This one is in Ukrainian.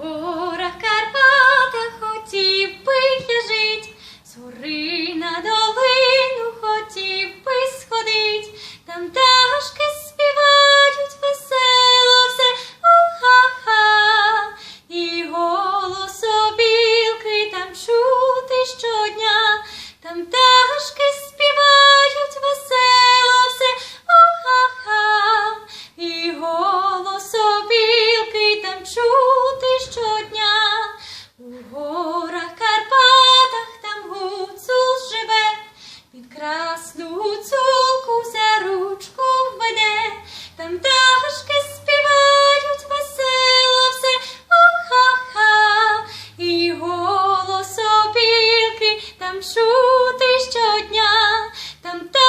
oh. там чути щодня, там те.